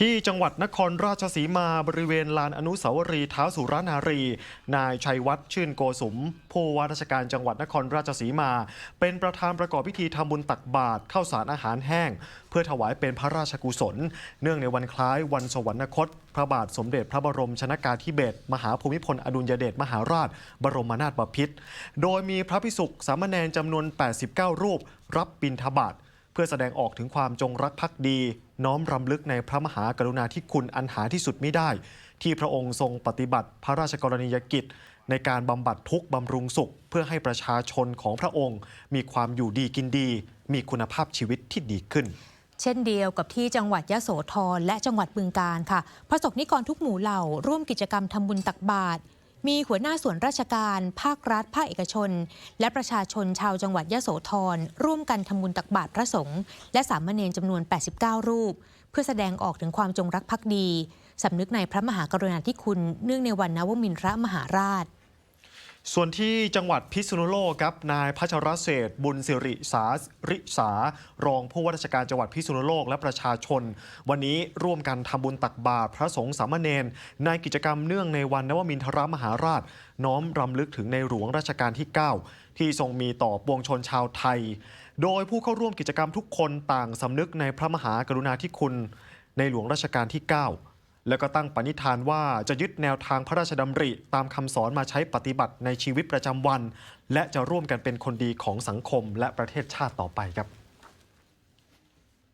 ที่จังหวัดนครราชสีมาบริเวณลานอนุสาวรีย์เท้าสุรนารี นายชัยวัฒน์ชื่นโกสุมผู้ว่าราชการจังหวัดนครราชสีมา เป็นประธานประกอบพิธีทำบุญตักบาตรข้าวสารอาหารแห้ง เพื่อถวายเป็นพระราชกุศล เนื่องในวันคล้ายวันสวรรคต พระบาทสมเด็จพระบรมชนากาธิเบศรมหาภูมิพลอดุลยเดชมหาราช บรมนาถบพิตรโดยมีพระภิกษุสามเณรจำนวน 89 รูป รับบิณฑบาตเพื่อแสดงออกถึงความจงรักภักดี น้อมรำลึกในพระมหากรุณาธิคุณอันหาที่สุดไม่ได้ ที่พระองค์ทรงปฏิบัติพระราชกรณียกิจ ในการบำบัดทุกข์บำรุงสุข เพื่อให้ประชาชนของพระองค์ มีความอยู่ดีกินดี มีคุณภาพชีวิตที่ดีขึ้นเช่นเดียวกับที่จังหวัดยะโสธรและจังหวัดบึงการค่ะพระสงฆ์นิกรทุกหมู่เหล่า ร่วมกิจกรรมทำบุญตักบาตร มีหัวหน้าส่วนราชการ ภาครัฐ ภาคเอกชน และประชาชนชาวจังหวัดยะโสธรร่วมกันทำบุญตักบาตรพระสงฆ์และสามเณรจำนวน 89 รูป เพื่อแสดงออกถึงความจงรักภักดีสำนึกในพระมหากรุณาธิคุณเนื่องในวันนวมินทรมหาราช ส่วนที่จังหวัดพิษณุโลกครับนายพัชรเศษบุญสิริสาริสา รองผู้ว่าราชการจังหวัดพิษณุโลกและประชาชน วันนี้ร่วมกันทำบุญตักบาตรพระสงฆ์สามเณรในกิจกรรมเนื่องในวันนวมินทรมหาราช น้อมรำลึกถึงในหลวงรัชกาลที่ 9 ที่ทรงมีต่อปวงชนชาวไทย โดยผู้เข้าร่วมกิจกรรมทุกคนต่างสำนึกในพระมหากรุณาธิคุณ ในหลวงรัชกาลที่ 9 แล้วก็ตั้งปณิธานว่าจะยึดแนวทางพระราชดำริ ตามคำสอนมาใช้ปฏิบัติในชีวิตประจำวัน และจะร่วมกันเป็นคนดีของสังคมและประเทศชาติต่อไปครับ